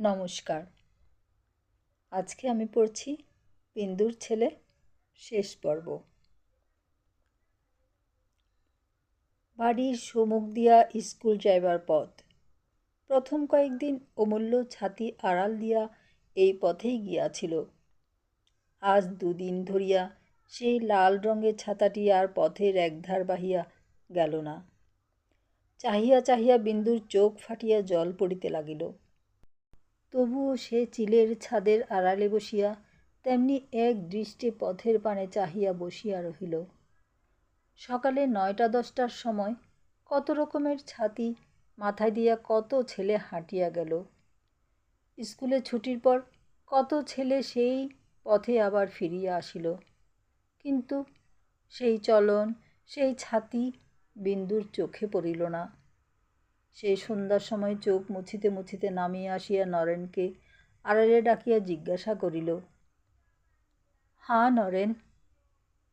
নমস্কার। আজকে আমি পড়ছি বিন্দুর ছেলে শেষ পর্ব। বাড়ির সমুখ দিয়া স্কুল যাইবার পথ। প্রথম কয়েকদিন অমূল্য ছাতি আড়াল দিয়া এই পথেই গিয়াছিল। আজ দুদিন ধরিয়া সেই লাল রঙের ছাতাটি আর পথের একধার বাহিয়া গেল না। চাহিয়া চাহিয়া বিন্দুর চোখ ফাটিয়া জল পড়িতে লাগিল। তবুও সে চিলের ছাদের আড়ালে বসিয়া তেমনি এক দৃষ্টি পথের পানে চাহিয়া বসিয়া রহিল। সকালে নয়টা দশটার সময় কত রকমের ছাতি মাথায় দিয়া কত ছেলে হাঁটিয়া গেল। স্কুলে ছুটির পর কত ছেলে সেই পথে আবার ফিরিয়া আসিল। কিন্তু সেই চলন, সেই ছাতি বিন্দুর চোখে পড়িল না। সে সন্ধ্যার সময় চোখ মুছিতে মুছিতে নামিয়া আসিয়া নরেনকে আড়ালে ডাকিয়া জিজ্ঞাসা করিল, হা নরেন,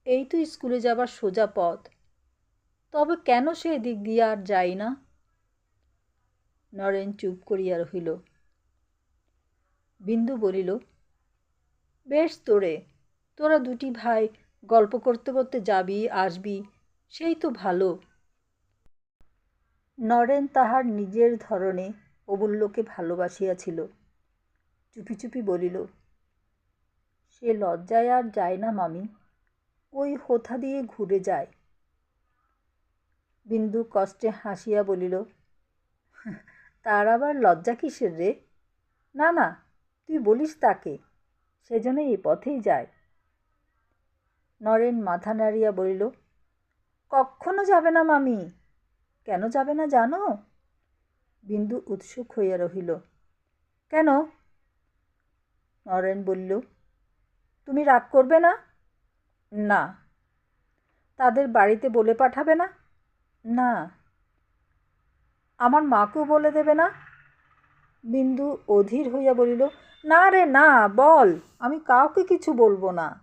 এই তো স্কুলে যাবার সোজা পথ, তবে কেন সে দিক দিয়ে আর যাই না? নরেন চুপ করিয়া রহিল। বিন্দু বলিল, বেশ তোরে, তোরা দুটি ভাই গল্প করতে করতে যাবি, আসবি, সেই তো ভালো। নরেন তাহার নিজের ধরনে অমূল্যকে ভালোবাসিয়াছিল। চুপি চুপি বলিল, সে লজ্জায় আর যায় না মামি, ওই হোথা দিয়ে ঘুরে যায়। বিন্দু কষ্টে হাসিয়া বলিল তার আবার লজ্জা কিসের রে? না না, তুই বলিস তাকে সেজন্য এই পথেই যায়। নরেন মাথা নাড়িয়া বলিল কখনো যাবে না মামি কেন যাবে না জানো? বিন্দু উৎসুক হইয়া রহিল। কেন? নরেন বলল, তুমি রাগ করবে না? না। তাদের বাড়িতে বলে পাঠাবে না? না। আমার মাকেও বলে দেবে না? বিন্দু অধীর হইয়া বলিল, না রে, না, বল, আমি কাউকে কিছু বলব না।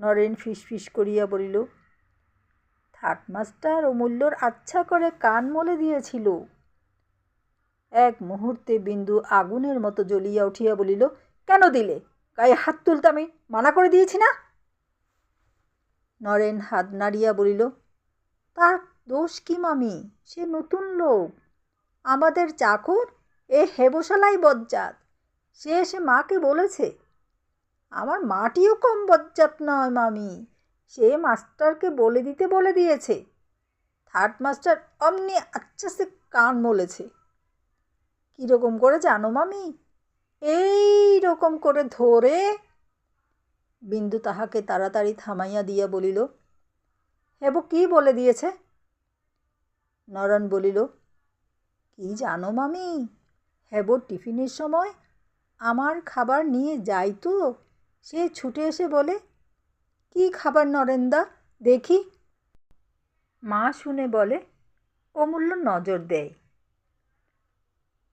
নরেন ফিসফিস করিয়া বলিল থার্ড মাস্টার অমূল্যর আচ্ছা করে কান মলে দিয়েছিল। এক মুহূর্তে বিন্দু আগুনের মতো জ্বলিয়া উঠিয়া বলিল, কেন দিলে? গায়ে হাত তুলতে আমি মানা করে দিয়েছি না? নরেন হাত নাড়িয়া বলিল, তার দোষ কি মামি? সে নতুন লোক। আমাদের চাকর এ হেবসালাই বজ্জাত। সে এসে মাকে বলেছে, আমার মাটিও কম বজ্জাত নয় মামি। সে মাস্টারকে বলে দিতে বলে দিয়েছে। থার্ড মাস্টার অমনি আচ্ছা সে কান মলেছে। কীরকম করে জানো মামি? এই রকম করে ধরে। বিন্দু তাহাকে তাড়াতাড়ি থামাইয়া দিয়া বলিল হেবো কি বলে দিয়েছে? নরন বলিল, কি জানো মামি? হেবো টিফিনের সময় আমার খাবার নিয়ে যাই তো। সে ছুটে এসে বলে কি খাবার নরেন্দা? দেখি। মা শুনে বলে অমূল্য নজর দেয়।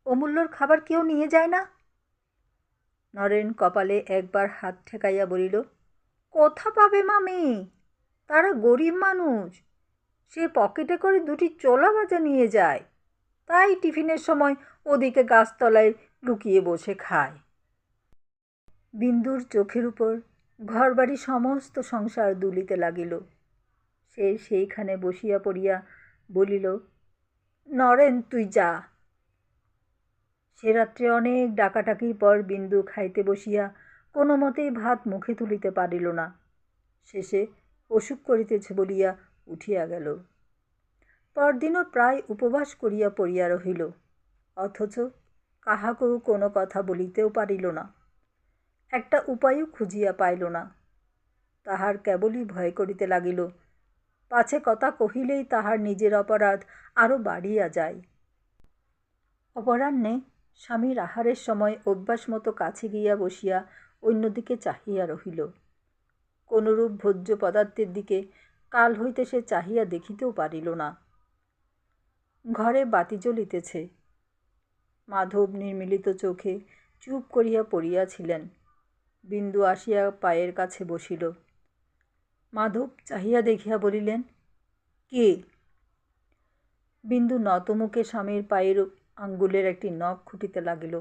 অমূল্যর খাবার কেউ নিয়ে যায় না? নরেন কপালে একবার হাত ঠেকাইয়া বলিল, কোথা পাবে মামি? তারা গরিব মানুষ। সে পকেটে করে দুটি চোলা ভাজা নিয়ে যায়। তাই টিফিনের সময় ওদিকে গাছতলায় লুকিয়ে বসে খায়। বিন্দুর চোখের উপর ঘরবাড়ি সমস্ত সংসার দুলিতে লাগিল। সে সেইখানে বসিয়া পড়িয়া বলিল, নরেন, তুই যা সে রাত্রে অনেক ডাকাটাকির পর বিন্দু খাইতে বসিয়া কোনো মতেই ভাত মুখে তুলিতে পারিল না। শেষে অসুখ করিতেছে বলিয়া উঠিয়া গেল। পরদিনও প্রায় উপবাস করিয়া পড়িয়া রহিল, অথচ কাহাকেও কোনো কথা বলিতেও পারিল না। একটা উপায়ও খুঁজিয়া পাইল না। তাহার কেবলই ভয় করিতে লাগিল। পাছে কথা কহিলেই তাহার নিজের অপরাধ আরও বাড়িয়া যায়। অপরাহ্নে স্বামীর আহারের সময় অভ্যাস মতো কাছে গিয়া বসিয়া অন্যদিকে চাহিয়া রহিল। কোনরূপ ভোজ্য পদার্থের দিকে কাল হইতে সে চাহিয়া দেখিতেও পারিল না। ঘরে বাতি জ্বলিতেছে। মাধব নির্মিলিত চোখে চুপ করিয়া পড়িয়াছিলেন। বিন্দু আসিয়া পায়ের কাছে বসিল। মাধব চাহিয়া দেখিয়া বলিলেন, কে? বিন্দু নতমুখে স্বামীর পায়ের আঙ্গুলের একটি নখ খুঁটিতে লাগিল।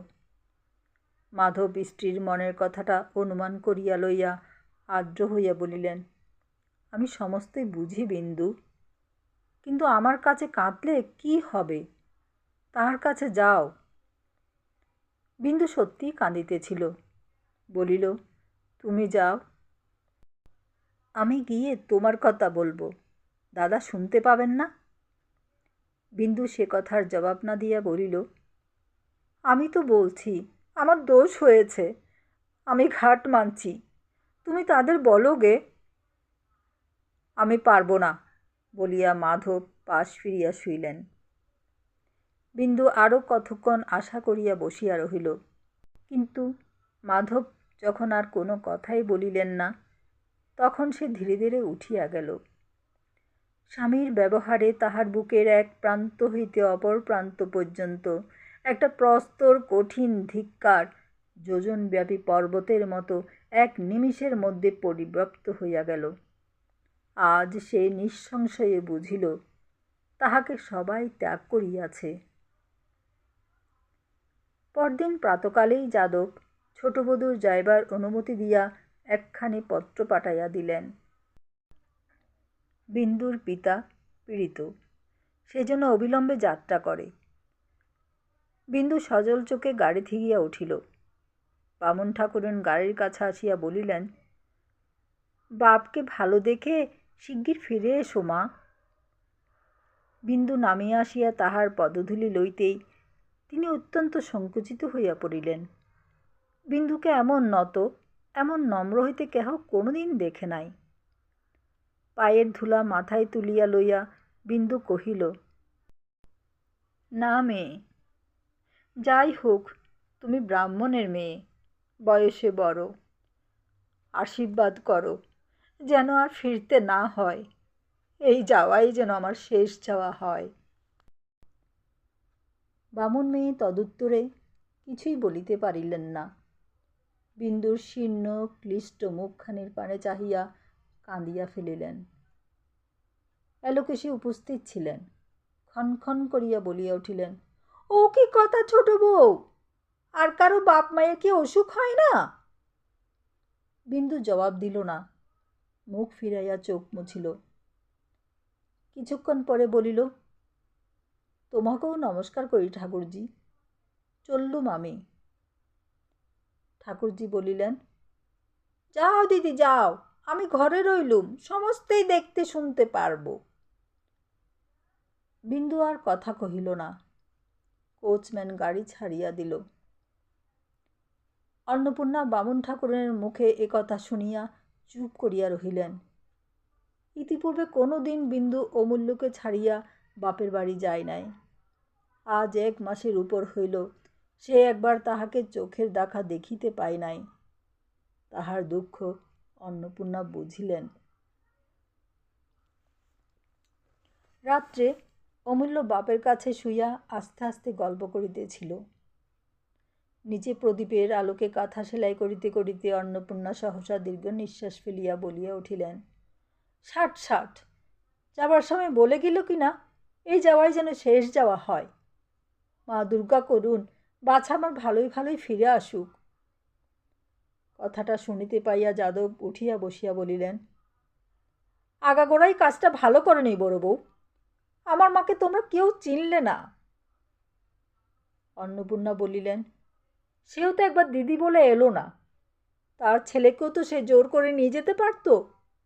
মাধব স্ত্রীর মনের কথাটা অনুমান করিয়া লইয়া আর্দ্র হইয়া বলিলেন, আমি সমস্তই বুঝি বিন্দু, কিন্তু আমার কাছে কাঁদলে কি হবে? তাহার কাছে যাও। বিন্দু সত্যিই কাঁদিতেছিল। বলিল, তুমি যাও। আমি গিয়ে তোমার কথা বলব। দাদা শুনতে পাবেন না? বিন্দু সে কথার জবাব না দিয়া বলিল, আমি তো বলছি, আমার দোষ হয়েছে। আমি ঘাট মানছি। তুমি তাদের বলো গে। আমি পারব না বলিয়া মাধব পাশ ফিরিয়া শুইলেন। বিন্দু আরও কতক্ষণ আশা করিয়া বসিয়া রহিল। কিন্তু মাধব যখন আর কোনো কথাই বলিলেন না, তখন সে ধীরে ধীরে উঠিয়া গেল। স্বামীর ব্যবহারে তাহার বুকের এক প্রান্ত হইতে অপর প্রান্ত পর্যন্ত একটা প্রস্তর, কঠিন, ধিক্কার, যোজনব্যাপী পর্বতের মতো এক নিমিষের মধ্যে পরিব্যপ্ত হইয়া গেল। আজ সে নিঃসংশয়ে বুঝিল, তাহাকে সবাই ত্যাগ করিয়াছে। পরদিন প্রাতকালেই যাদব ছোটবধূর যাইবার অনুমতি দিয়া একখানি পত্র পাঠাইয়া দিলেন। বিন্দুর পিতা পীড়িত সেজন্য অবিলম্বে যাত্রা করে। বিন্দু সজল চোখে গাড়ি থিগিয়া উঠিল। বামন ঠাকুরন গাড়ির কাছে আসিয়া বলিলেন, বাপকে ভালো দেখে শিগগির ফিরে এসো মা। বিন্দু নামিয়া আসিয়া তাহার পদধূলি লইতেই তিনি অত্যন্ত সংকুচিত হইয়া পড়িলেন। বিন্দুকে এমন নত, এমন নম্র হইতে কেহ কোনোদিন দেখে নাই। পায়ের ধুলা মাথায় তুলিয়া লইয়া বিন্দু কহিল, না মেয়ে, যাই হোক, তুমি ব্রাহ্মণের মেয়ে, বয়সে বড়। আশীর্বাদ করো, যেন আর ফিরতে না হয়। এই যাওয়াই যেন আমার শেষ যাওয়া হয়। বামুন মেয়ে তদুত্তরে কিছুই বলিতে পারিলেন না। বিন্দুর শীর্ণ ক্লিষ্ট মুখখানির পানে চাহিয়া কাঁদিয়া ফেলিলেন। এলোকেশী উপস্থিত ছিলেন। ক্ষণ করিয়া বলিয়া উঠিলেন, ও কি কথা ছোট বউ! আর কারও বাপ মায়ের কি অসুখ হয় না? বিন্দু জবাব দিল না। মুখ ফিরাইয়া চোখ মুছিল। কিছুক্ষণ পরে বলিল, তোমাকেও নমস্কার করি ঠাকুরজি। চললুম আমি। ঠাকুরজি বলিলেন, যাও দিদি, যাও, আমি ঘরে রইলুম, সমস্তই দেখতে শুনতে পারব। বিন্দু আর কথা কহিল না। কোচম্যান গাড়ি ছাড়িয়া দিল। অন্নপূর্ণা বামুন ঠাকুরের মুখে এ কথা শুনিয়া চুপ করিয়া রহিলেন। ইতিপূর্বে কোনো দিন বিন্দু অমূল্যকে ছাড়িয়া বাপের বাড়ি যায় নাই। আজ এক মাসের উপর হইল সে একবার তাহাকে চোখের দেখা দেখিতে পায় নাই। তাহার দুঃখ অন্নপূর্ণা বুঝিলেন। রাত্রে অমূল্য বাপের কাছে শুইয়া আস্তে আস্তে গল্প করিতেছিল। নিচে প্রদীপের আলোকে কাঁথা সেলাই করিতে করিতে অন্নপূর্ণা সহসা দীর্ঘ নিঃশ্বাস ফেলিয়া বলিয়া উঠিলেন, ষাট ষাট, যাবার সময় বলে গেল কি না? এই যাওয়াই যেন শেষ যাওয়া হয়। মা দুর্গা করুন বাছা আমার ভালোই ভালোই ফিরে আসুক। কথাটা শুনিতে পাইয়া যাদব উঠিয়া বসিয়া বলিলেন, আগাগোড়াই কাজটা ভালো করে নেই বড় বউ। আমার মাকে তোমরা কেউ চিনলে না। অন্নপূর্ণা বলিলেন, সেও তো একবার দিদি বলে এলো না। তার ছেলেকেও তো সে জোর করে নিয়ে যেতে পারতো,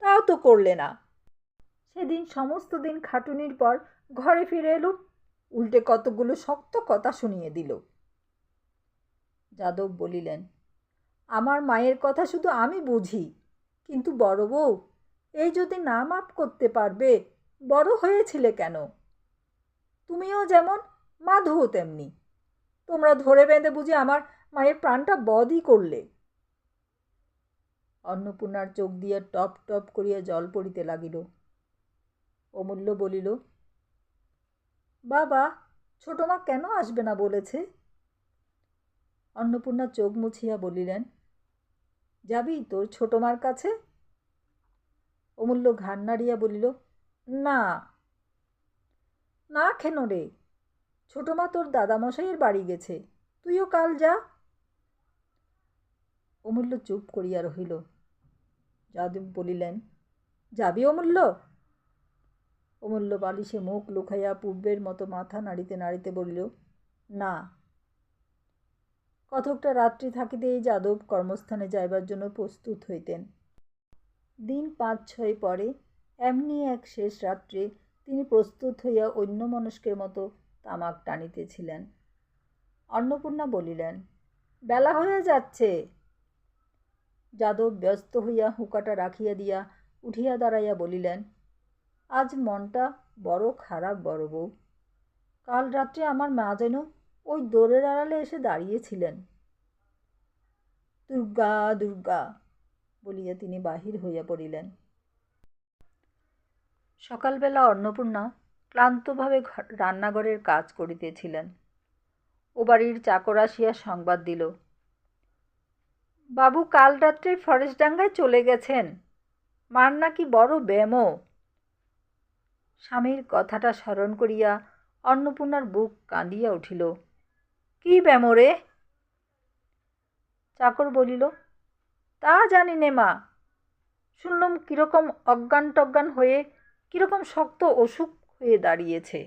তাও তো করলে না। সেদিন সমস্ত দিন খাটুনির পর ঘরে ফিরে এলো, উল্টে কতগুলো শক্ত কথা শুনিয়ে দিল। যাদব বলিলেন, আমার মায়ের কথা শুধু আমি বুঝি, কিন্তু বড় বউ, এই যদি না মাপ করতে পারবে, বড় হয়েছিলে কেন? তুমিও যেমন মাধবও তেমনি। তোমরা ধরে বেঁধে বুঝি আমার মায়ের প্রাণটা বদই করলে। অন্নপূর্ণার চোখ দিয়া টপ টপ করিয়া জল পড়িতে লাগিল। অমূল্য বলিল, বাবা ছোট মা কেন আসবে না বলেছে? অন্নপূর্ণা চোখ মুছিয়া বলিলেন, যাবি তোর ছোট মার কাছে? অমূল্য ঘান নাড়িয়া বলিল, না। না কেন রে? ছোট মা তোর দাদামশাইয়ের বাড়ি গেছে। তুইও কাল যা। অমূল্য চুপ করিয়া রহিল। যাদব বলিলেন, যাবি অমূল্য? অমূল্য বালিশে মুখ লুকাইয়া পূর্বের মতো মাথা নাড়িতে নাড়িতে বলিল, না। কতকটা রাত্রি থাকিতেই যাদব কর্মস্থানে যাইবার জন্য প্রস্তুত হইতেন। দিন পাঁচ ছয় পরে এমনি এক শেষ রাত্রে তিনি প্রস্তুত হইয়া অন্য মনস্কের মতো তামাক টানিতেছিলেন। অন্নপূর্ণা বলিলেন, বেলা হয়ে যাচ্ছে। যাদব ব্যস্ত হইয়া হুকাটা রাখিয়া দিয়া উঠিয়া দাঁড়াইয়া বলিলেন, আজ মনটা বড় খারাপ বড় বউ। কাল রাত্রে আমার মা যেন ওই দোরের আড়ালে এসে দাঁড়িয়েছিলেন। দুর্গা দুর্গা, বলিয়া তিনি বাহির হইয়া পড়িলেন। সকালবেলা অন্নপূর্ণা ক্লান্তভাবে রান্নাঘরের কাজ করিতেছিলেন। ও বাড়ির চাকর আসিয়া সংবাদ দিল, বাবু, কাল রাত্রে ফরেস্টডাঙ্গায় চলে গেছেন। মার নাকি বড় ব্যামো। স্বামীর কথাটা স্মরণ করিয়া অন্নপূর্ণার বুক কাঁদিয়া উঠিল। কি ব্যামো রে চাকর বলিল, তা জানি নে মা। শুনলাম কীরকম অজ্ঞান টজ্ঞান হয়ে কীরকম শক্ত অসুখ হয়ে দাঁড়িয়েছে।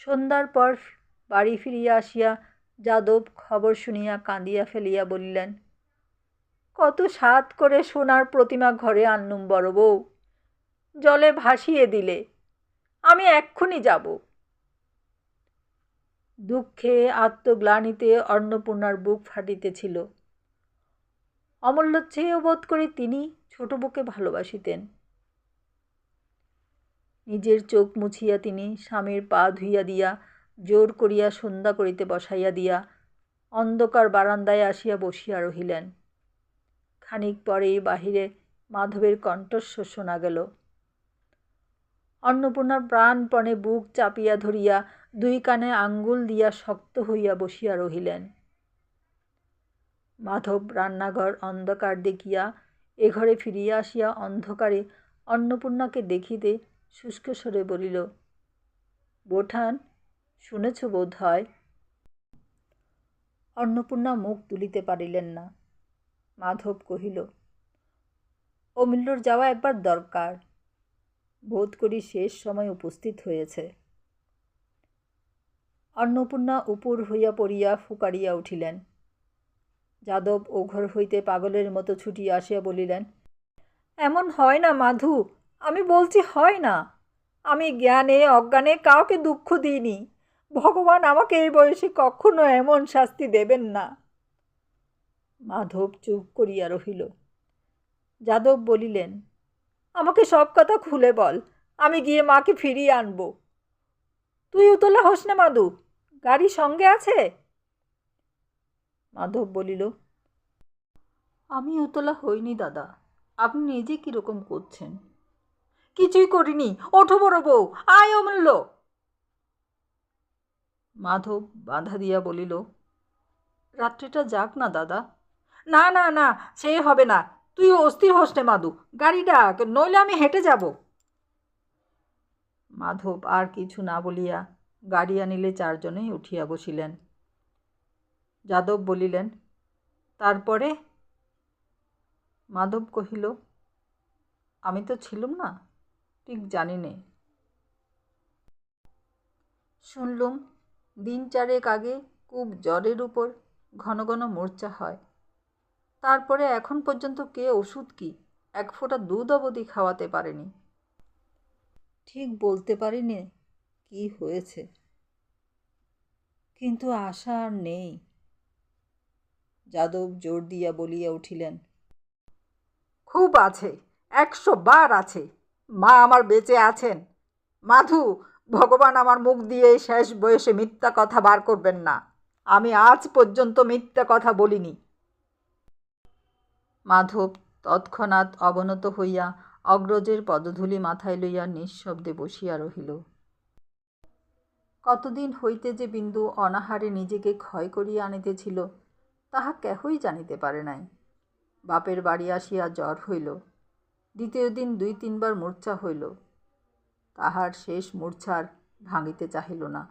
সন্ধ্যার পর বাড়ি ফিরিয়া আসিয়া যাদব খবর শুনিয়া কাঁদিয়া ফেলিয়া বলিলেন, কত সাত করে সোনার প্রতিমা ঘরে আনলুম বড় বউ। জলে ভাসিয়ে দিলে, আমি এক্ষুনি যাব। দুঃখে আত্মগ্লানিতে অন্নপূর্ণার বুক ফাটিতেছিল। অমূল্য চেয়েও বোধ করি তিনি ছোট বুকে ভালোবাসিতেন। নিজের চোখ মুছিয়া তিনি স্বামীর পা ধুইয়া দিয়া, জোর করিয়া সন্ধ্যা করিতে বসাইয়া দিয়া, অন্ধকার বারান্দায় আসিয়া বসিয়া রহিলেন। খানিক পরেই বাহিরে মাধবের কণ্ঠস্বর শোনা গেল। অন্নপূর্ণার প্রাণপণে বুক চাপিয়া ধরিয়া দুই কানে আঙ্গুল দিয়া শক্ত হইয়া বসিয়া রহিলেন। মাধব রান্নাঘর অন্ধকার দেখিয়া এ ঘরে ফিরিয়া আসিয়া অন্ধকারে অন্নপূর্ণাকে দেখিতে শুষ্ক স্বরে বলিল, বোঠান, শুনেছ বোধ হয়? অন্নপূর্ণা মুখ তুলিতে পারিলেন না। মাধব কহিল অমূল্যর যাওয়া একবার দরকার। বোধ করি শেষ সময় উপস্থিত হয়েছে। অন্নপূর্ণা উপর হইয়া পড়িয়া ফুকারিয়া উঠিলেন। যাদব ও ঘর হইতে পাগলের মতো ছুটিয়া আসিয়া বলিলেন, এমন হয় না মাধু, আমি বলছি হয় না। আমি জ্ঞানে, অজ্ঞানে কাউকে দুঃখ দিইনি। ভগবান আমাকে এই বয়সে কখনো এমন শাস্তি দেবেন না। মাধব চুপ করিয়া রহিল। যাদব বলিলেন, আমাকে সব কথা খুলে বল, আমি গিয়ে মাকে ফিরিয়ে আনব। তুই উতলা হোস না মাধু গাড়ি সঙ্গে আছে? মাধব বলিল, আমি উতলা হইনি দাদা, আপনি নিজে কীরকম করছেন? কিছুই করিনি, ওঠো বড় বউ, আয় অমূল্য মাধব বাধা দিয়া বলিল, রাত্রিটা যাক না দাদা। না না না, সে হবে না, তুই অস্থির হস নে মাধু, গাড়ি ডাক, নইলে আমি হেঁটে যাব। মাধব আর কিছু না বলিয়া গাড়ি আনিলে চারজনেই উঠিয়া বসিলেন। যাদব বলিলেন, তারপরে? মাধব কহিল, আমি তো ছিলুম না, ঠিক জানি নে। শুনলুম, দিন চারেক আগে খুব জ্বরের উপর ঘন ঘন মোর্চা হয়। তারপরে এখন পর্যন্ত কে ওষুধ কি এক ফোঁটা দুধ অবধি খাওয়াতে পারেনি? ঠিক বলতে পারিনি কি হয়েছে? কিন্তু আশা আর নেই। যাদব জোর দিয়া বলিয়া উঠিলেন, খুব আছে, একশো বার আছে। মা আমার বেঁচে আছেন। মাধু, ভগবান আমার মুখ দিয়ে শেষ বয়সে মিথ্যা কথা বার করবেন না। আমি আজ পর্যন্ত মিথ্যা কথা বলিনি। মাধব তৎক্ষণাৎ অবনত হইয়া অগ্রজের পদধূলি মাথায় লইয়া নিঃশব্দে বসিয়া রহিল। কতদিন হইতে যে বিন্দু অনাহারে নিজেকে ক্ষয় করিয়া আনিতেছিল, তাহা কেহই জানিতে পারে নাই। বাপের বাড়ি আসিয়া জ্বর হইল, দ্বিতীয় দিন দুই তিনবার মূর্ছা হইল। তাহার শেষ মূর্ছার ভাঙিতে চাহিল না।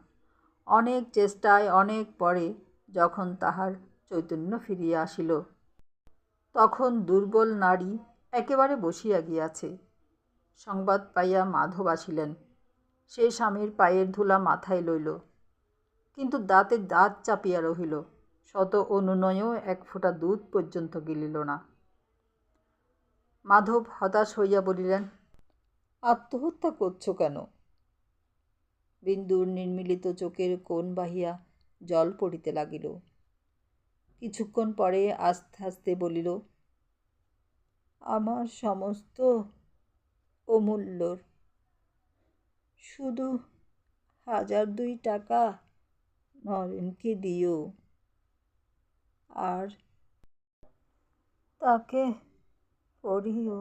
অনেক চেষ্টায় অনেক পরে যখন তাহার চৈতন্য ফিরিয়া আসিল, তখন দুর্বল নারী একেবারে বসিয়া গিয়াছে। সংবাদ পাইয়া মাধব আসিলেন। সে স্বামীর পায়ের ধুলা মাথায় লইল। কিন্তু দাঁতে দাঁত চাপিয়া রহিল। শত অনুনয়ও এক ফোঁটা দুধ পর্যন্ত গিলিল না। মাধব হতাশ হইয়া বলিলেন, আত্মহত্যা করছ কেন? বিন্দুর নির্মিলিত চোখের কোণ বাহিয়া জল পড়িতে লাগিল। কিছুক্ষণ পরে আস্তে আস্তে বলিল, আমার সমস্ত অমূল্যর শুধু হাজার দুই টাকা নরেনকে দিও। আর তাকে পড়িও।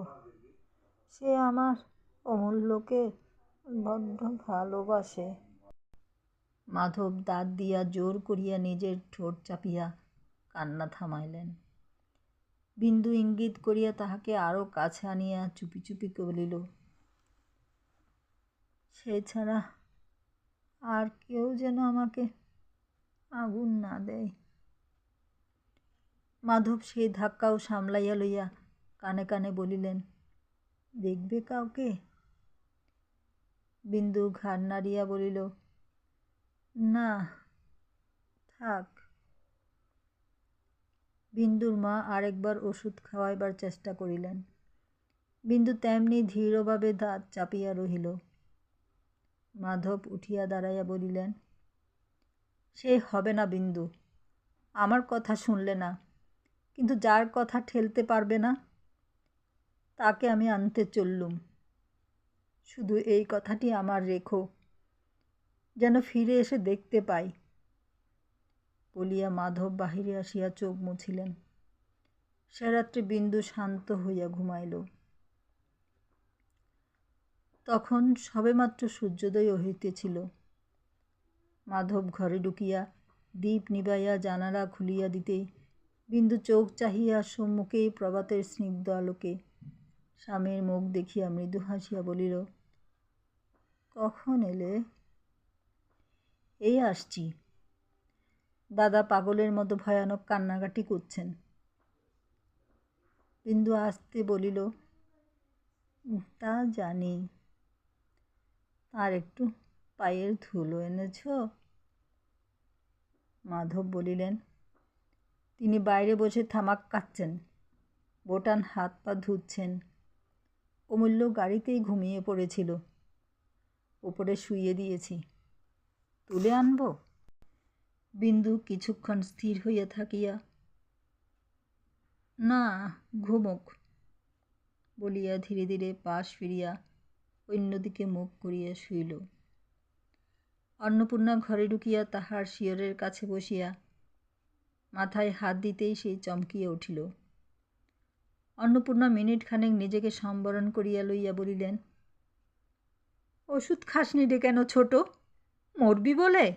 সে আমার অমূল্যকে বড্ড ভালোবাসে। মাধব দাঁত দিয়া জোর করিয়া নিজের ঠোঁট চাপিয়া কান্না থামাইলেন। বিন্দু ইঙ্গিত করিয়া তাহাকে আরও কাছে আনিয়া চুপি চুপি বলিল সে ছাড়া আর কেউ যেন আমাকে আগুন না দেয়। মাধব সেই ধাক্কাও সামলাইয়া লইয়া কানে কানে বলিলেন, দেখবে কাউকে? বিন্দু ঘাড় নাড়িয়া বলিল, না, থাক। বিন্দুর মা আরেকবার ওষুধ খাওয়াইবার চেষ্টা করিলেন। বিন্দু তেমনি ধীরভাবে দাঁত চাপিয়া রহিল। মাধব উঠিয়া দাঁড়াইয়া বলিলেন, সে হবে না বিন্দু, আমার কথা শুনলে না, কিন্তু যার কথা ঠেলতে পারবে না, তাকে আমি আনতে চললুম। শুধু এই কথাটি আমার রেখো, যেন ফিরে এসে দেখতে পাই। বলিয়া মাধব বাহিরে আসিয়া চোখ মুছিলেন। সে রাত্রে বিন্দু শান্ত হইয়া ঘুমাইল। তখন সবেমাত্র সূর্যোদয় হইতেছিল মাধব ঘরে ঢুকিয়া দীপ নিবাইয়া জানালা খুলিয়া দিতে বিন্দু চোখ চাহিয়া সম্মুখেই প্রভাতের স্নিগ্ধ আলোকে স্বামীর মুখ দেখিয়া মৃদু হাসিয়া বলিল, কখন এলে? এই আসছি। দাদা পাগলের মতো ভয়ানক কান্নাকাটি করছেন। বিন্দু আসতে বলিল তা জানি। আর একটু পায়ের ধুলো এনেছ? মাধব বলিলেন, তিনি বাইরে বসে থামাক কাচ্ছেন বোটান হাত পা ধুচ্ছেন। অমূল্য গাড়িতেই ঘুমিয়ে পড়েছিল। উপরে শুইয়ে দিয়েছি। তুলে আনব? বিন্দু কিছুক্ষণ স্থির হইয়া থাকিয়া, না, ঘুমুক, বলিয়া ধীরে ধীরে পাশ ফিরিয়া অন্যদিকে মুখ করিয়া শুইল। অন্নপূর্ণা ঘরে ঢুকিয়া তাহার শিয়রের কাছে বসিয়া মাথায় হাত দিতেই সেই চমকিয়া উঠিল। অন্নপূর্ণা মিনিট খানেক নিজেকে সম্বরণ করিয়া লইয়া বলিলেন, ওষুধ খাসনি রে কেন ছোট? মরবি বলে?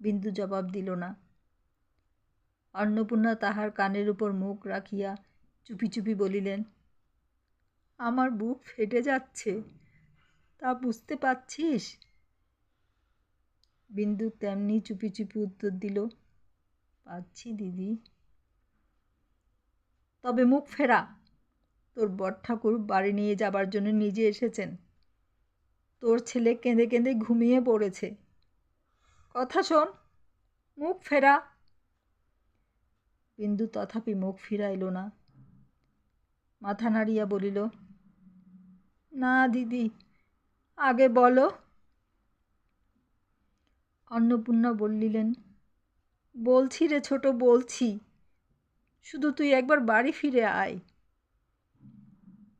বিন্দু জবাব দিল না। অন্নপূর্ণা তাহার কানের উপর মুখ রাখিয়া চুপি চুপি বলিলেন আমার বুক ফেটে যাচ্ছে। তা বুঝতে পারছিস? বিন্দু তেমনি চুপি চুপি উত্তর দিল পাচ্ছি দিদি। তবে মুখ ফেরা। তোর বট ঠাকুর বাড়ি নিয়ে যাবার জন্য নিজে এসেছেন। তোর ছেলে কেঁদে কেঁদে ঘুমিয়ে পড়েছে। কথা শোন, মুখ ফেরা। বিন্দু তথাপি মুখ ফিরাইল না। মাথা নাড়িয়া বলিল না, দিদি। আগে বলো। অন্নপূর্ণা বললিলেন বলছি রে ছোট, বলছি। শুধু তুই একবার বাড়ি ফিরে আয়।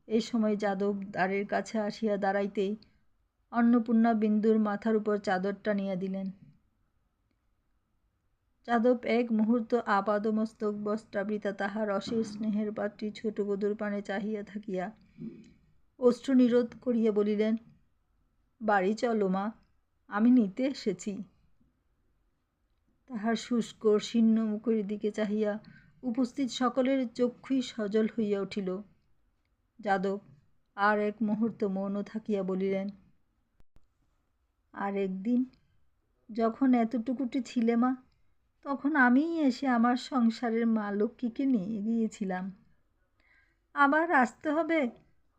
এই সময় যাদব দ্বারের কাছে আসিয়া দাঁড়াইতেই অন্নপূর্ণা বিন্দুর মাথার উপর চাদর টানিয়া দিলেন। যাদব এক মুহূর্ত আপাদমস্তক বস্ত্রাবৃতা তাহার অশেষ স্নেহের পাত্রী ছোট বধূর পানে চাহিয়া থাকিয়া অশ্রু নিরোধ করিয়া বলিলেন, বাড়ি চলো মা, আমি নিতে এসেছি। তাহার শুষ্ক শীর্ণ মুখের দিকে চাহিয়া উপস্থিত সকলের চক্ষুই সজল হইয়া উঠিল। যাদব আর এক মুহূর্ত মৌন থাকিয়া বলিলেন, আর একদিন যখন এতটুকুটি ছিলে মা, তখন আমিই এসে আমার সংসারের মা লক্ষ্মীকে নিয়ে গিয়েছিলাম। আবার আসতে হবে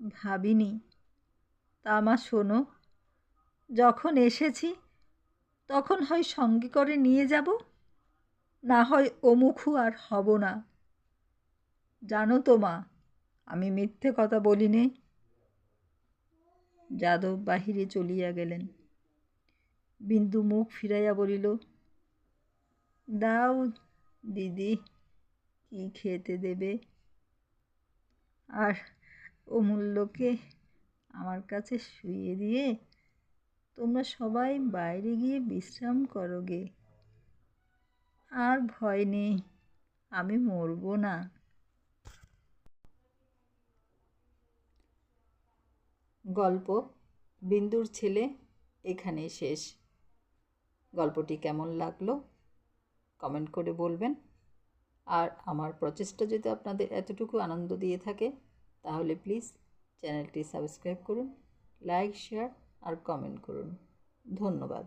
ভাবিনি। তা মা, শোনো। যখন এসেছি, তখন হয় সঙ্গে করে নিয়ে যাব, না হয় অমুখু আর হব না। জানো তো মা, আমি মিথ্যে কথা বলিনি। যাদব বাহিরে চলিয়া গেলেন। বিন্দু মুখ ফিরাইয়া বলিল, দাও দিদি, কি খেতে দেবে? আর অমূল্যকে আমার কাছে শুয়ে দিয়ে, তোমরা সবাই বাইরে গিয়ে বিশ্রাম করো গে। আর ভয় নেই, আমি মরবো না। গল্প, বিন্দুর ছেলে, এখানেই শেষ। গল্পটি কেমন লাগল? কমেন্ট করে বলবেন। আর আমার প্রচেষ্টা যদি আপনাদের এতটুকু আনন্দ দিয়ে থাকে তাহলে প্লিজ চ্যানেলটি সাবস্ক্রাইব করুন লাইক শেয়ার আর কমেন্ট করুন। ধন্যবাদ।